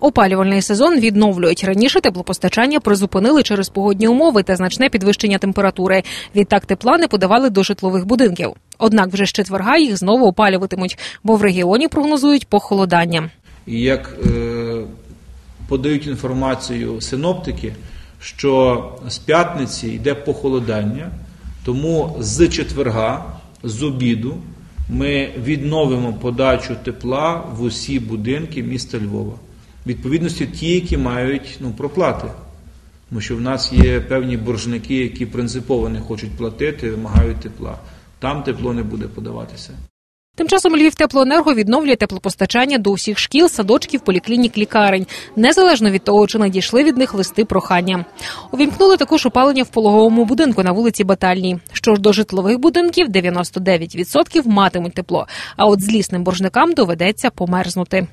Опалювальний сезон відновлюють раніше. Теплопостачання призупинили через погодні умови та значне підвищення температури. Відтак тепла не подавали до житлових будинків. Однак вже з четверга їх знову опалюватимуть, бо в регіоні прогнозують похолодання. Як е, подають інформацію синоптики, що з п'ятниці йде похолодання, тому з четверга, з обіду, ми відновимо подачу тепла в усі будинки міста Львова. Відповідності ті, які мають ну, проплати. Тому що в нас є певні боржники, які принципово не хочуть платити, вимагають тепла. Там тепло не буде подаватися. Тим часом Львівтеплоенерго відновлює теплопостачання до усіх шкіл, садочків, поліклінік, лікарень, незалежно від того, чи надійшли від них листи прохання. Увімкнули також опалення в пологовому будинку на вулиці Батальній. Що ж до житлових будинків, 99% матимуть тепло. А от злісним боржникам доведеться померзнути.